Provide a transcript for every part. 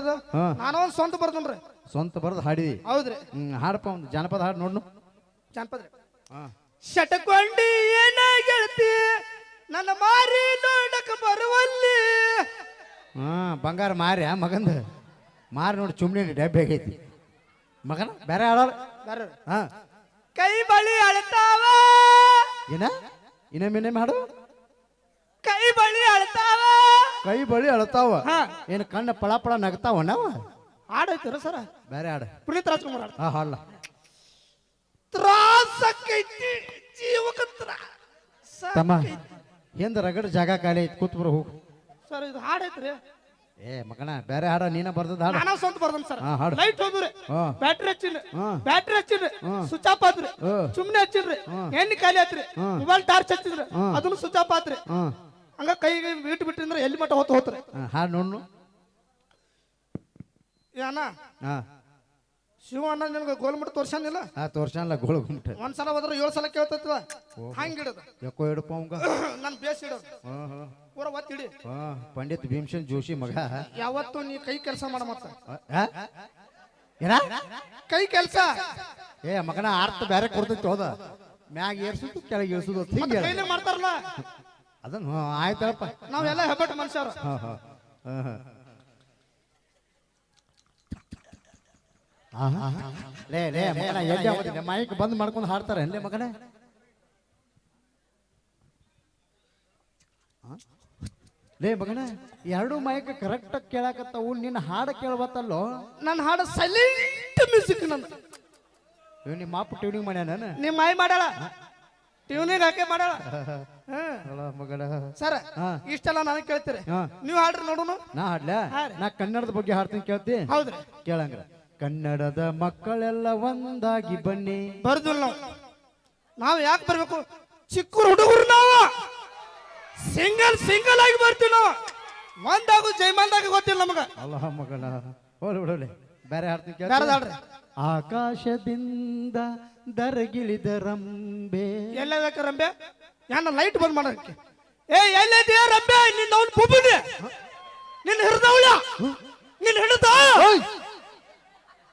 ಅದು ಹಾ. ಸ್ವಂತ ಬರ್ದನ್ರಿ ಸ್ವಂತ ಬರ್ದು ಹಾಡಿ ಹೌದ್ರಿ. ಹ್ಮ್ ಹಾಡಪ್ಪ ಒಂದು. ಜಾನಪದ ಹಾಡು ನೋಡ್ನು? ಜಾನಪದ್ರಿ ಹಾ. ಶಟಕೊಂಡಿ ಏನ ಗೆಳತಿ? ನನ್ನ ಮಾರಿ ನೋಡಕ ಬರುವಲ್ಲಿ? ಹಾ ಬಂಗಾರ ಮಾರಿ ಆ ಮಗಂದ? ಮಾರಿ ನೋಡಿ ಚುಮ್ನಿ ಡಬ್ಬೆ ಆಗೈತಿ. ಮಗನ ಬೇರೆ ಹಾಡೋಲ್ಲ ಬರ್ರಿ. ಹಾ. ಕೈ ಬಳಿ ಅಳ್ತಾವ? ಏನ? ಇನ್ನೇ ಮಿನೇ ಮಾಡು ಕೈ ಬಳಿ ಅಳ್ತಾವ? ಕೈ ಬಳಿ ಅಳತಾವ. ಹಾ. ಏನು ಕಣ್ಣು ಪಳ ಪಳ ನಗ್ತಾವ ನಾವ ಹಾಡೈತಿರ ಸರ? ಬೇರೆ ಆಡ ಪುನೀತ್ ರಾಜ್ಕುಮಾರ್ ಹಾಡ. ಹಾಡ್ಲ. ತ್ರಾಸಕ್ಕೈತಿ ಜೀವಕ ತ್ರಾಸ ತಮ್ಮ ಹಿಂದ ರಗಡ ಜಾಗ ಖಾಲಿ ಐತಿ ಕೂತ್ ಬರೋ ಹೋಗು. ಸರ್ ಇದು ಹಾಡೈತ್ರಿ. ಏ ಮಗನ ಬೇರೆ ಹಾಡ ನೀನ ಬರ್ದದ ಹಾಡ. ನಾನಾ ಸ್ವಂತ ಬರ್ದನ್ ಸರ್. ಹಾ, ಹಾಡು. ಲೈಟ್ ಹೋದ್ರಿ. ಹಾ. ಬ್ಯಾಟ್ರಿ ಹಚ್ಚಿನ್ರಿ ಹಾ. ಬ್ಯಾಟ್ರಿ ಹಚ್ಚಿನ್ರಿ ಹಾ. ಸ್ವಿಚ್ ಆಫ್ ಆತ್ರಿ ಹಾ. ಸುಮ್ನೆ ಹಚ್ಚಿನ್ರಿ. ಎಣ್ಣೆ ಖಾಲಿ ಆತ್ರಿ. ಮೊಬೈಲ್ ಟಾರ್ಚ್ ಹಚ್ಚಿದ್ರಿ. ಅದನ್ನು ಸ್ವಿಚ್ ಆಫ್ ಆತ್ರಿ. ಹಂಗ ಕೈಗೆ ಬಿಟ್ಟು ಬಿಟ್ಟಿಂದ್ರೆ ಎಲ್ಲಿ ಮಟ್ಟ ಹೊತ್ತು ಹೋತ್ರಿ? ಹಾ, ನೋಡು ನೋಡ್ನು. ಏ ಅಣ್ಣ ಹಾ. ಶಿವ ಅಣ್ಣ ನಿನ್ಗೆ ಗೋಲ್ಮಟ್ ತೋರ್ಸಂದಿಲ್ಲ ಆ ತೋರ್ಸಲ್ಲ ಗೋಳ ಗುಮ್ಟ ಒಂದ್ಸಲ ಹೋದ್ರೆ ಏಳು ಸಲ ಕೇಳ್ತೈತದ ಹಂಗ ಇಡೋದು ಯಾಕೋ ಹಿಡಪ್ಪ ಅವಂಗ? ನನ್ ಬೇಸ್ ಇಡೋದು ಹಾ ಹಾ. ಪೂರ ಒತ್ತಿಡಿ ಹಾ ಪಂಡಿತ್ ಭೀಮಸೇನ್ ಜೋಶಿ ಮಗ. ಯಾವತ್ತು ನೀ ಕೈ ಕೆಲಸ ಮಾಡ ಮತ್ತ? ಏನ? ಕೈ ಕೆಲಸ. ಏ ಮಗನ ಅರ್ಥ ಬೇರೆ ಕೊಡ್ತೈತಿ ಹೋದ? ಮ್ಯಾಗ ಏರ್ಸುದು ಕೆಳಗೆ ಏರ್ಸುದು ಹಿಂಗೆ. ಮಾಡ್ತಾರಲ್ಲ. ಅದನ್ನ ಆಯ್ತಪ್ಪ ನಾವೆಲ್ಲ ಹೆಬ್ಬಟ್ ಮನುಷ್ಯರು. ಹಾ ಹಾ ಹಾ, ಹಾ. ಆಹಾ. ಲೇ ಲೇ ಮಗನ ಎಜ್ಜೆ ಆಗ್ಬಿಟ್ಟಿದೆ. ಮೈಕ್ ಬಂದ್ ಮಾಡ್ಕೊಂಡು ಹಾಡ್ತಾರೆ ಅಲ್ಲೇ ಮಗನೇ? ಲೇ ಮಗನ ಎರಡು ಮೈಕ್ ಕರೆಕ್ಟ್ ಕೇಳಾಕತ್ತಾವು ನಿನ್ನ ಹಾಡು ಕೇಳ್ಬತ್ತಲ್ಲೋ? ನನ್ನ ಹಾಡು ಸೈಲೆಂಟ್ ಮ್ಯೂಸಿಕ್ ನನ್ನ ನಿಮ್ಮ ಅಪ್ಪ ಟ್ಯೂನಿಂಗ್ ಮಾಡ್ಯಾನ ನಿಮ್ಮ ಮೈ ಮಾಡಾಳ ಟ್ಯೂನಿಂಗ್ ಯಾಕೆ ಮಾಡಲ್ಲ ಹ್ಮ್ ಅಲ್ಲ ಮಗನ ಸರ್ ಹಾ. ಇಷ್ಟೆಲ್ಲ ನಾನು ಕೇಳ್ತೀರಿ. ಹಾ. ನೀವು ಹಾಡ್ರಿ ನೋಡೋನು? ನಾ ಹಾಡ್ಲ? ನಾ ಕನ್ನಡದ ಬಗ್ಗೆ ಹಾಡ್ತೀನಿ ಕೇಳ್ತಿ? ಹೌದ್ರಿ. ಕೇಳಂಗ ಕನ್ನಡದ ಮಕ್ಕಳೆಲ್ಲ ಒಂದಾಗಿ ಬನ್ನಿ. ಬರ್ದಿಲ್ಲ ನಾವು. ನಾವು ಯಾಕೆ ಬರ್ಬೇಕು? ಚಿಕ್ಕ ಹುಡುಗರು ನಾವು. ಸಿಂಗಲ್ ಸಿಂಗಲ್ ಆಗಿ ಬರ್ತೀವಿ ನಾವು. ಒಂದಾಗು ಜೈಮಾಲ್ದಾಗ ಗೊತ್ತಿಲ್ಲ ನಮಗ. ಅಲ್ಲ ಮಗನ ಹೋಲ್ ಬಿಡೋಲೆ ಬೇರೆ ಹಾಡ್ತೀನಿ ಕೇಳ್ತಿ? ಬ್ಯಾರದ್ ಹಾಡ್ರಿ. ಆಕಾಶದಿಂದ ದರಗಿಳಿದ ರಂಬೆ. ಎಲ್ಲ ರಂಬೆ? ಯಾನ ಲೈಟ್ ಬಂದ್ ಮಾಡೋದಕ್ಕೆ ಏ ಎಲ್ಲ ರಂಬೆ? ನಿನ್ನ ಅವನ್ ಪುಬ್ಬಿದೆ ನಿನ್ನ ಹಿಡ್ದವಳ. ನಿನ್ನ ಹಿಡ್ದ!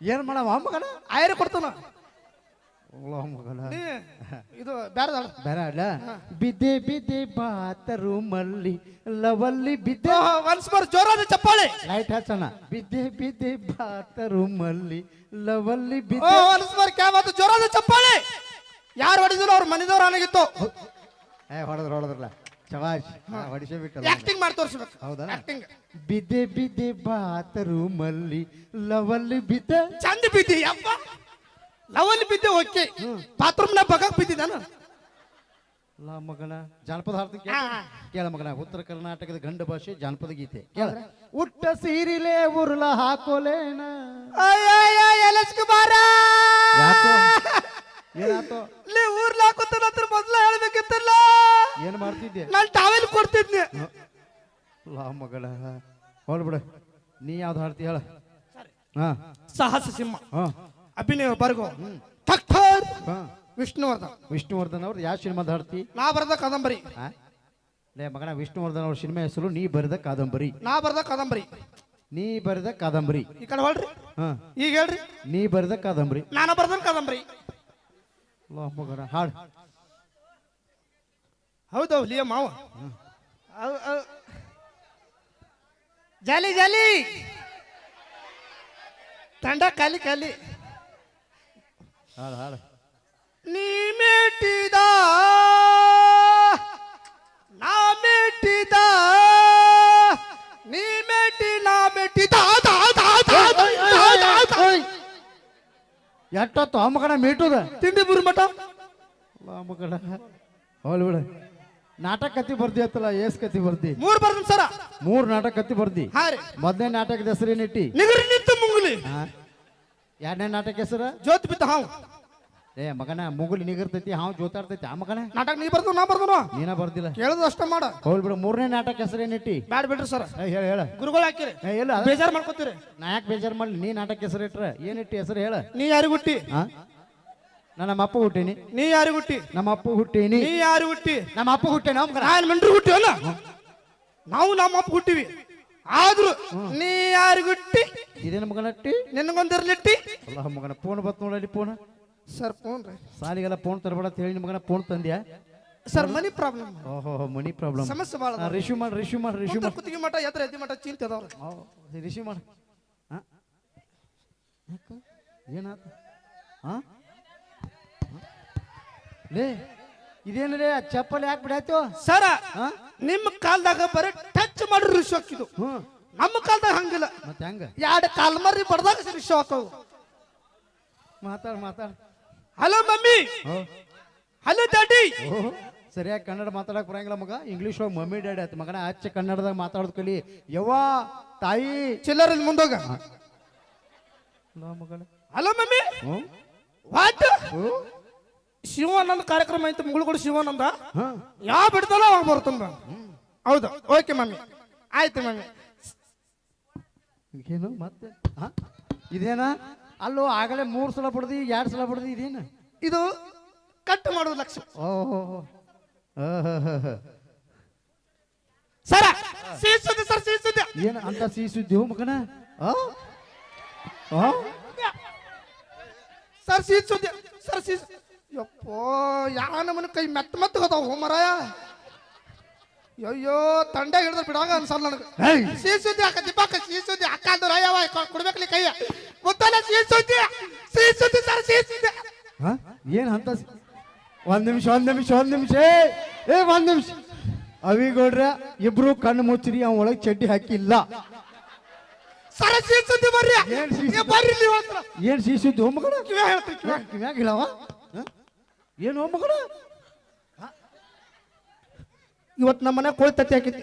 ಏನ್ ಮಾಡವ ಮಗನ? ಆಯ್ರ ಕೊಡ್ತಾನ. ಇದು ಬೇರೆ ಬಿದ್ದೆ ಬಿದ್ದೆ ಬಾತರು ಮಲ್ಲಿ ಲವಲ್ಲಿ ಬಿದ್ದೆ ಒನ್ಸ್ ಮೋರ್ ಜೋರಾದ ಚಪ್ಪಾಳೆ. ಲೈಟ್ ಹಚ್ಚಣ. ಬಿದ್ದೆ ಬಿದ್ದೆ ಬಾತರೂಮಲ್ಲಿ ಲವಲ್ಲಿ ಬಿದ್ದೆ ಒನ್ಸ್ ಮೋರ್ ಜೋರಾದ ಚಪ್ಪಾಳೆ. ಯಾರು ಹೊಡಿದ್ರು ಅವ್ರ ಮನೆದವ್ರು ಅನಾಗಿತ್ತು ಏ ಹೊಡೆದ್ರ ಹೊಡೆದ್ರಲ್ಲ. ಚವಾಶ್ ಹೊಡಿಸೇ ಬಿಟ್ಟಲ್ಲ. ಆಕ್ಟಿಂಗ್ ಮಾಡಿ ತೋರಿಸ್ಬೇಕು. ಹೌದಾ? ಆಕ್ಟಿಂಗ್ ಬಿದ್ದೆ ಬಿದ್ದೆ ಬಾತರೂಮಲ್ಲಿ ಲವಲ್ಲಿ ಬಿದ್ದೆ ಚಂದ ಬಿದ್ದಿ ಅಪ್ಪ ಲವಲ್ಲಿ ಬಿದ್ದೆ ಓಕೆ ಬಾತ್ರೂಮ್ನ ಬಗಕ್ ಬಿದ್ದಿದ್ದಾನ ಲಾ ಮಗನ ಜಾನಪದ ಹಾಡ್ತೀನಿ ಕೇಳ. ಕೇಳ ಮಗನ ಉತ್ತರ ಕರ್ನಾಟಕದ ಗಂಡ ಭಾಷೆ ಜಾನಪದ ಗೀತೆ. ಕೇಳ. ಉಟ್ಟ ಸೀರಿಲೆ ಉರುಳ ಹಾಕೋಲೇನ? ಕುಮಾರ! ಯಾಕೋ? ಲೇ ಊರ್ಲ ಹಾಕೋತಾನ ಹತ್ರ ಮೊದ್ಲ ಹೇಳ್ಬೇಕಿತ್ತಲ್ಲ. ಏನ್ ಮಾಡ್ತಿದ್ದೆ? ನಾನು ಟಾವೆಲ್ ಕೊಡ್ತಿದ್ದೆ ಲಾ ಮಗಳ ಹೊಳ್ಬಿಡ ನೀ ಯಾವ್ದು ಹಾಡ್ತಿ ಹೇಳ. ಹಾ. ಸಾಹಸ ಸಿಂಹ. ಹಾ. ಅಭಿನಯ ಬರ್ಗೋ. ಹಾ. ವಿಷ್ಣುವರ್ಧನ್. ವಿಷ್ಣುವರ್ಧನ್ ಅವ್ರು ಯಾವ ಸಿನಿಮಾ ಹಾಡ್ತಿ? ನಾ ಬರೆದ ಕಾದಂಬರಿ? ಲೇ ಮಗನ ವಿಷ್ಣುವರ್ಧನ್ ಅವ್ರ ಸಿನಿಮಾ ಹೆಸರು ನೀ ಬರೆದ ಕಾದಂಬರಿ. ನಾ ಬರೆದ ಕಾದಂಬರಿ. ನೀ ಬರೆದ ಕಾದಂಬರಿ. ಈ ಕಡೆ ಹೊಳ್ರಿ. ಹಾ. ಈಗ ಹೇಳ್ರಿ. ನೀ ಬರೆದ ಕಾದಂಬರಿ. ನಾನು ಬರೆದ ಕಾದಂಬರಿ. ಲಾ ಮಗನ ಹಾಡು. ಹೌದೌ ಲಿಯ ಮಾವ. ಜಾಲಿ ಜಾಲಿ. ತಂಡ ಖಾಲಿ ಖಾಲಿ. ಹಾಡು ಹಾಡು. ನೀ ಮೆಟ್ಟಿದ ನಾ ಮೆಟ್ಟಿದ ನೀ ಮೆಟ್ಟಿ ನಾ ಮೆಟ್ಟಿದ. ಎಟ್ಟತ್ತು ಅಮ್ಮಕಣ ಮೀಟುದ? ತಿಂಡಿ ಬುರು ಮಠ? ಮಗನ. ಹೋಲ್ ಬಿಡ. ನಾಟಕ ಕತ್ತಿ ಬರ್ದಿ ಅತ್ತಲ್ಲ ಏಸ್ ಕತ್ತಿ ಬರ್ದಿ? ಮೂರ್ ಬರ್ದ ಸರ. ಮೂರ್ ನಾಟಕ ಕತ್ತಿ ಬರ್ದಿ? ಮೊದಲನೇ ನಾಟಕದ ಹೆಸರೇನಿಟ್ಟಿ ನಿಗರಿ ನಿಂತು ಮುಂಗುಲಿ. ಎರಡನೇ ನಾಟಕ ಹೆಸರು? ಜೋತ್ ಬಿತ್ತ ಹಾವು. ಏ ಮಗನ ಮುಗುಲಿ ನಿಗರ್ತೈತಿ ಹಾವು ಜೋತಾಡ್ತೈತಿ. ಆ ಮಗನ? ನಾಟಕ ನೀ ಬರ್ದು ನಾ ಬರ್ದು ನೀನ ಬರ್ದಿಲ್ಲ. ಕೇಳದ ಅಷ್ಟ ಮಾಡ. ಹೋಲ್ ಬಿಡು ಮೂರನೇ ನಾಟಕ ಹೆಸರೇನಿಟ್ಟಿ ಬ್ಯಾಡ ಬಿಡ್ರಿ ಸರ್. ಹೇಳ ಹೇಳ. ಗುರುಗಳು ಹಾಕಿರಿ. ಇಲ್ಲ ಬೇಜಾರ್ ಮಾಡ್ಕೋತೀರಿ. ನಾ ಯಾಕೆ ಬೇಜಾರು ಮಾಡ್ಲಿ? ನೀ ನಾಟಕ ಹೆಸರು ಇಟ್ರ ಏನಿಟ್ಟಿ ಹೆಸರು ಹೇಳ. ನೀ ಯಾರಿಗೆ ಹುಟ್ಟಿ? ನನ್ನ ನಮ್ಮ ಅಪ್ಪ ಹುಟ್ಟೀನಿ. ನೀ ಯಾರು ಹುಟ್ಟಿ? ನಮ್ಮ ಅಪ್ಪ ಹುಟ್ಟೀನಿ. ನೀ ಯಾರು ಹುಟ್ಟಿ? ನಮ್ಮ ಅಪ್ಪ ಹುಟ್ಟೇನ ನಮ್ಮ ನಾನು ಮೆಂಟ್ರು ಹುಟ್ಟಿ ಅಲ್ಲ ನಾವು ನಮ್ಮ ಅಪ್ಪ ಹುಟ್ಟಿವಿ. ಆದ್ರು ನೀ ಯಾರಿಗುಟ್ಟಿ ಇದೇನು ಮಗನ ಟಿ ನಿನಗೊಂದಿರ್ಲಿಟ್ಟಿ? ಅಲ್ಲ ಮಗನ ಫೋನ್ ಬತ್ ನೋಡಲಿ ಫೋನ್ ಸರ್ ಫೋನ್ ರೀ. ಸಾಲಿಗೆಲ್ಲ ಫೋನ್ ತರಬೇಡ ಅಂತ ಹೇಳಿ ನಿಮಗನ ಮಗನ ಫೋನ್ ತಂದ್ಯಾ? ಸರ್ ಮನಿ ಪ್ರಾಬ್ಲಮ್ ಓಹೋ ಮನಿ ಪ್ರಾಬ್ಲಮ್ ಸಮಸ್ಯೆ ಭಾಳ ರಿಶ್ಯೂ ಮಾಡಿ ರಿಶ್ಯೂ ಮಾಡಿ ರಿಶ್ಯೂ ಮಾಡಿ. ಕುತ್ತಿಗೆ ಮಠ ಎತ್ತರ ಎದ್ದಿ ಮಠ ಚಿಂತೆ ಅದಾವ್ರಿ ರಿಶ್ಯೂ ಮಾಡಿ. ಹಾಂ ಏನಾತ? ಹಾಂ ಲೇ ಇದೇನ್ರಿ ಚಪ್ಪಲ್ ಯಾಕೆ ಬಿಡಾಯ್ತು ಸರ ನಿಮ್ಮ ಕಾಲ್ದಾಗ ಬರೀ ಟಚ್ ಮಾಡಿ ರಿಶ್ ಹಾಕಿದ್ದು ಹ್ಞೂ. ನಮ್ಮ ಕಾಲದಾಗ ಹಂಗಿಲ್ಲ. ಮತ್ತೆ ಹೆಂಗ? ಎರಡು ಕಾಲ್ಮರಿ ಬಡ್ದಾಗ ರಿಶ್ ಹಾಕವು ಮಾತಾಡ ಮಾತಾಡ. Hello mummy. Hello daddy. ಸರಿಯಾಗಿ ಕನ್ನಡ ಮಾತಾಡಕ್ ಬರಂಗಿಲ್ಲ ಮಗ. ಇಂಗ್ಲಿಷ್ ಒಳಗೆ ಮಮ್ಮಿ ಡ್ಯಾಡಿ ಆಯ್ತು. ಮಗನ ಆಚೆ ಕನ್ನಡದಾಗ ಮಾತಾಡೋದು ಕಲಿ. ಯವ್ವ ತಾಯಿ. ಚಿಲ್ಲರ್ ಮುಂದೋಗ. Hello mummy. ವಾಟ್? ಹ್ಞೂ. ಶಿವಾನಂದ ಕಾರ್ಯಕ್ರಮ ಐತೆ ಮುಗುಳುಗಳು ಶಿವಾನಂದ ಯಾ ಯಾವ ಬಿಡ್ತಾನ ಅವಾಗ ಬರ್ತಂದ ಹೌದು ಓಕೆ ಮಮ್ಮಿ. ಆಯ್ತು ಮಮ್ಮಿ. ಏನು ಮತ್ತೆ? ಹಾ? ಇದೇನ? ಅಲ್ಲೋ ಆಗಲೇ ಮೂರು ಸಲ ಬಿಡ್ದಿ ಎರಡು ಸಲ ಬಿಡ್ದಿ ಇದೇನು? ಇದು ಕಟ್ ಮಾಡೋದು ಲಕ್ಷ. ಓಹೋ ಸರ ಸಿಹಿ ಸುದ್ದಿ ಸರ್ ಸಿಹಿ ಸುದ್ದಿ ಏನು ಅಂತ ಸಿಹಿ ಸುದ್ದಿ ಮಗನ? ಆ? ಆ? ಸರ್ ಸಿಹಿ ಸುದ್ದಿ ಸರ್ ಸಿಹಿ ಯಪ್ಪೋ ಯಾವ ನಮ್ಮನ ಕೈ ಮೆತ್ತ ಮೆತ್ತ ಗೊತ್ತಾವ ಹೋಮರಾಯ ಅಯ್ಯೋ ತಂಡ ಹಿಡಿದ್ರೆ ಬಿಡಾಗ ಅನ್ಸಲ್ಲ ನನಗೆ! ಸಿಹಿ ಸುದ್ದಿ ಅಕ್ಕ ದಿಬ್ಬಾಕ ಸಿಹಿ ಸುದ್ದಿ ಅಕ್ಕ ಅಂದ್ರೆ ಅಯ್ಯವ ಕೊಡ್ಬೇಕಲಿ ಕೈಯ. ಗೊತ್ತಲ್ಲ ಸಿಹಿ ಸುದ್ದಿ ಸಿಹಿ ಸುದ್ದಿ ಸರ್ ಸಿಹಿ ಸುದ್ದಿ ಹಾ? ಏನ್ ಅಂತ? ಒಂದ್ ನಿಮಿಷ ಒಂದ್ ನಿಮಿಷ ಒಂದ್ ನಿಮಿಷ. ಏ, ಒಂದ್ ನಿಮಿಷ. ಅವಿಗೌಡ್ರ ಇಬ್ರು ಕಣ್ಣು ಮುಚ್ಚಿರಿ ಅವ್ ಒಳಗ್ ಚಡ್ಡಿ ಹಾಕಿಲ್ಲ. ಸರ ಸಿಹಿ ಸುದ್ದಿ ಬರ್ರಿ. ಏನ್ ಸಿಹಿ ಬರ್ರಿ ನೀವು ಏನ್ ಸಿಹಿ ಸುದ್ದಿ ಕಿವ್ಯಾಗ? ಏನ್ ಇವತ್ತು ನಮ್ಮ ಮನೆ ಕೋಳಿ ತತ್ತಿ ಹಾಕಿದ್ದೆ.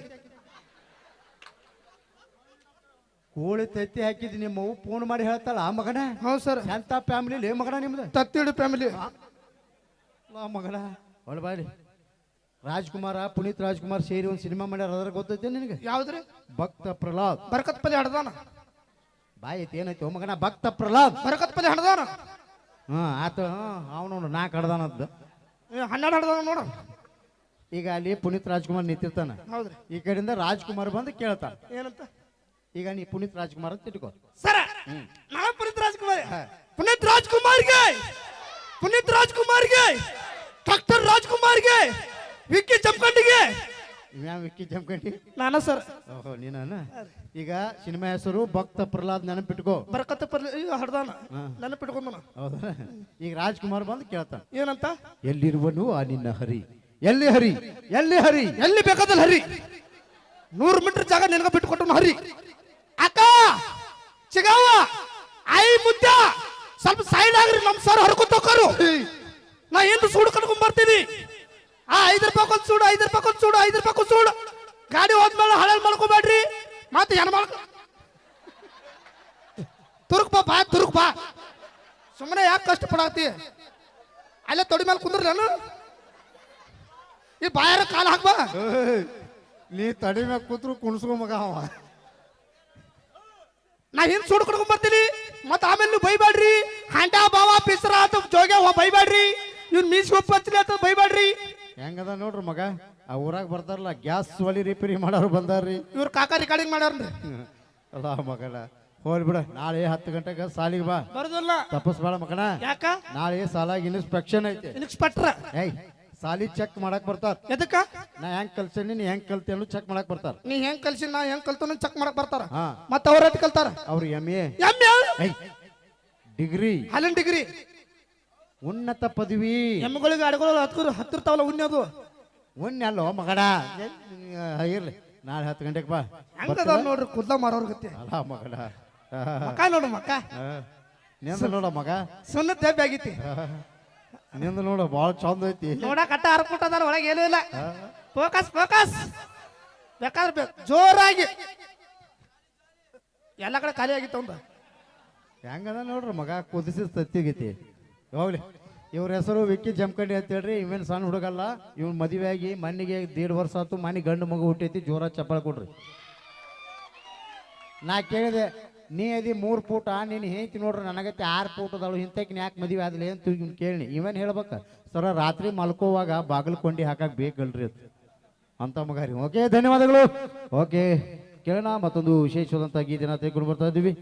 ಕೋಳಿ ತತ್ತಿ ಹಾಕಿದ್ ನಿಮ್ಮ ಅವ್ವ ಫೋನ್ ಮಾಡಿ ಹೇಳ್ತಾಳ ಆ ಮಗನ ಹೌದು ಸರ್ ಎಂತ ಫ್ಯಾಮಿಲಿ ಲೇ ಮಗನ ನಿಮ್ದು? ತತ್ತಿಡು ಫ್ಯಾಮಿಲಿ ಆ ಮಗನ. ಒಳ ಬಾಯ್ಲಿ ರಾಜ್ಕುಮಾರ ಪುನೀತ್ ರಾಜ್ಕುಮಾರ್ ಸೇರಿ ಒಂದು ಸಿನಿಮಾ ಮಾಡ್ಯಾರ ಅದ್ರ ಗೊತ್ತೈತೆ ನಿನಗೆ? ಯಾವ್ದ್ರಿ? ಭಕ್ತ ಪ್ರಹ್ಲಾದ್. ಬರಕತ್ ಪಲ್ಯ ಹಡ್ದಾನ ಬಾಯ್ ಐತಿ ಏನೈತಿ ಓ ಮಗನ ಭಕ್ತ ಪ್ರಹ್ಲಾದ್. ಬರಕತ್ ಪಲ್ಯ ಹಡ್ದಾನ ಹಾ ಆತ ಅವನು ನಾಲ್ಕು ಹಡ್ದಾನದ್ದು ಹನ್ನೆರಡು ಹಡ್ದಾನ ನೋಡ. ಈಗ ಅಲ್ಲಿ ಪುನೀತ್ ರಾಜ್ಕುಮಾರ್ ನಿಂತಿರ್ತಾನ. ಹೌದ್ರಿ. ಈ ಕಡೆಯಿಂದ ರಾಜ್ಕುಮಾರ್ ಬಂದು ಕೇಳ್ತಾನ. ಏನಂತ? ಈಗ ನೀ ಪುನೀತ್ ರಾಜ್ಕುಮಾರ್ ಅಂತ ಇಟ್ಕೋ. ಸರ ರಾಜ್ಕುಮಾರ್ ಪುನೀತ್ ರಾಜ್ಕುಮಾರ್. ಪುನೀತ್ ರಾಜ್ಕುಮಾರ್ಗೆ ಪುನೀತ್ ರಾಜ್ಕುಮಾರ್ಗೆ ಡಾಕ್ಟರ್ ರಾಜ್ಕುಮಾರ್ಗೆ ವಿಕ್ಕಿ ಜಂಪಂಡಿಗೆ ಇವ್ಯಾವ ವಿಕ್ಕಿ ಜಮ್ಕಂಡಿ? ನಾನ ಸರ್. ಓಹೋ ನೀನ ಈಗ ಸಿನಿಮಾ ಹೆಸರು ಭಕ್ತ ಪ್ರಹ್ಲಾದ್ ನೆನಪಿಟ್ಕೋ. ಬರಕತ್ತ ಈಗ ಹಡ್ದಾನ ನೆನಪಿಟ್ಕೊಂಡ ಹೌದಾ? ಈಗ ರಾಜ್ಕುಮಾರ್ ಬಂದು ಕೇಳ್ತಾನ. ಏನಂತ? ಎಲ್ಲಿರುವನು ಆ ನಿನ್ನ ಹರಿ? ಎಲ್ಲಿ ಹರಿ? ಎಲ್ಲಿ ಹರಿ? ಎಲ್ಲಿ ಬೇಕಾದಲ್ಲಿ ಹರಿ? ನೂರು ಮೀಟರ್ ಜಾಗ ನಿನಗ ಬಿಟ್ಟು ಕೊಟ್ಟು ಹರಿ. ಅಕ್ಕ ಚಿಗಾವ ಐ ಮುದ್ದ, ಸ್ವಲ್ಪ ಸೈಡ್ ಆಗ್ರಿ, ನಮ್ ಸರ್ ಹರ್ಕೊತ ಹೋಗೋರು ನಾ ಏನು ಸೂಡು ಕಟ್ಕೊಂಡ್ ಬರ್ತೀನಿ. ಆ, ಐದು ರೂಪಾಯಿ ಸೂಡು, ಐದು ರೂಪಾಯಿ ಸೂಡು, ಐದು ಸೂಡು. ಗಾಡಿ ಹೋದ್ಮೇಲೆ ಹಳಲ್ ಮಾಡ್ಕೋಬೇಡ್ರಿ ಮತ್ತೆ ಏನ್ ಮಾಡ್ಕೊ ತುರುಕ್ ಬಾ ಬಾ, ತುರುಕ್ ಬಾ. ಸುಮ್ಮನೆ ಯಾಕೆ ಕಷ್ಟ ಪಡಾತಿ ಅಲ್ಲೇ ತೊಡಿ ಮೇಲೆ ಕುಂದ್ರಲೇನು? ಈ ಬಾಯಾರ ಕಾಲ ಹಾಕ್ಬಾ. ನೀ ತಡಿ ಮ್ಯಾಗ ಕೂತ್ರು ಕುಣಿಸ್ಕೊ ಮಗ ಅವ. ನಾ ಹಿಂದ್ ಸುಡ್ ಕೊಡ್ಕೊಂಡ್ ಬರ್ತೀನಿ. ಮತ್ತ ಆಮೇಲೆ ನೀವು ಬೈಬೇಡ್ರಿ ಹಂಡ ಬಾವ ಪಿಸ್ರ ಅಂತ ಜೋಗೆ ಹೋ ಬೈಬೇಡ್ರಿ ಇವ್ನ ಮೀಸ್ ಉಪ್ಪು ಹಚ್ಚಲಿ ಅಂತ ಬೈಬೇಡ್ರಿ ಹೆಂಗದ ನೋಡ್ರಿ ಮಗ? ಆ ಊರಾಗ ಬರ್ತಾರಲ್ಲ ಗ್ಯಾಸ್ ಒಲಿ ರಿಪೇರಿ ಮಾಡೋರು ಬಂದಾರ್ರಿ. ಇವ್ರ ಕಾಕ ರಿಕಾರ್ಡಿಂಗ್ ಮಾಡ್ಯಾರ್ರಿ ಅಲ್ಲ ಮಗನ ಹೋಲ್ ಬಿಡ. ನಾಳೆ ಹತ್ತು ಗಂಟೆಗೆ ಸಾಲಿಗೆ ಬಾ. ಬರೋದಿಲ್ಲ. ತಪ್ಪಸ್ಬೇಡ ಮಗನ. ಯಾಕ? ನಾಳೆ ಸಾಲಾಗಿ ಇನ್ಸ್ಪೆಕ್ಷನ್ ಐತೆ. ಇನ್ಸ್ಪೆಕ್ಟ್ರ ಏಯ್ ಸಾಲಿ ಚೆಕ್ ಮಾಡಕ್ ಬರ್ತಾರ. ಎದಕ್ಕ? ನಾ ಹೆಂಗ್ ಕಲ್ಸೇನಿ ನೀ ಹೆಂಗ್ ಕಲ್ತಿ ಅನ್ನೋ ಚೆಕ್ ಮಾಡಕ್ ಬರ್ತಾರ. ನೀ ಹೆಂಗ್ ಕಲ್ಸಿ ನಾ ಹೆಂಗ್ ಕಲ್ತು ಚೆಕ್ ಮಾಡಕ್ ಬರ್ತಾರ. ಹಾ. ಮತ್ತ ಅವ್ರ ಎದ್ ಕಲ್ತಾರ? ಅವ್ರು ಎಂ ಎ ಡಿಗ್ರಿ. ಹಾಲಿನ ಡಿಗ್ರಿ? ಉನ್ನತ ಪದವಿ. ಎಮ್ಗಳಿಗೆ ಅಡಗಳು ಹತ್ತಿರ ಹತ್ತಿರ್ತಾವಲ್ಲ ಉಣ್ಣದು ಉನ್ನೆ ಅಲ್ಲೋ ಮಗಡ? ಇರ್ಲಿ. ನಾಳೆ ಹತ್ತು ಗಂಟೆಗೆ ಬಾ. ಹೆಂಗದ ನೋಡ್ರಿ ಕುದ್ದ ಮಾಡೋರ್ ಗತಿ. ಅಲ್ಲ ಮಗಡ. ಮಕ್ಕ ನೋಡು ಮಕ್ಕ ನಿಂದ ನೋಡ ಮಗ. ಸುಣ್ಣ ತೆಬ್ಬಿ ಆಗೈತಿ. ನಿಂದ ನೋಡ ಭಾಳ ಚಂದ ಐತಿ. ನೋಡ ಕಟ್ಟ ಅದಾರ ಒಳಗೆ ಏನೂ ಇಲ್ಲ. Focus focus. ಬೇಕಾದ್ರೆ ಬೇಕು ಜೋರಾಗಿ. ಎಲ್ಲ ಕಡೆ ಖಾಲಿ ಆಗಿತ್ತು ಒಂದು ಹೆಂಗದ ನೋಡ್ರಿ ಮಗ ಕುದಿಸಿ ಸತ್ತಿಗೈತಿ ಹೋಗ್ಲಿ. ಇವ್ರ ಹೆಸರು ವಿಕ್ಕಿ ಜಮ್ಕಂಡಿ ಅಂತ ಹೇಳ್ರಿ. ಇವೇನು ಸಣ್ಣ ಹುಡುಗಲ್ಲ. ಇವ್ನ ಮದುವೆ ಆಗಿ ಮಣ್ಣಿಗೆ ದೇಡ್ ವರ್ಷ ಆತು ಮನೆ ಗಂಡು ಮಗು ಹುಟ್ಟೈತಿ ಜೋರ ಚಪ್ಪಳ ಕೊಡ್ರಿ ನಾ ಕೇಳಿದೆ ನೀ ಅದಿ ಮೂರು ಫೂಟ ನೀನು ಹೇಳ್ತಿ ನೋಡ್ರಿ ನನಗತ್ತೆ ಆರು ಫೂಟ್ ಇಂಥಕ್ಕೆ ಯಾಕೆ ಮದುವೆ ಆದ್ಲಿ ಅಂತ ಕೇಳಿ ಇವನ್ ಹೇಳ್ಬೇಕ, ಸರ, ರಾತ್ರಿ ಮಲ್ಕೋವಾಗ ಬಾಗಿಲು ಕೊಂಡಿ ಹಾಕಕ್ ಬೇಕಲ್ರಿ ಅದು ಅಂತ ಮಗಾರಿ, ಓಕೆ, ಧನ್ಯವಾದಗಳು. ಓಕೆ, ಕೇಳೋಣ ಮತ್ತೊಂದು ವಿಶೇಷವಾದಂಥ ಗೀತೆನ ತೆಗೆದುಕೊಂಡು ಬರ್ತಾ ಇದ್ದೀವಿ.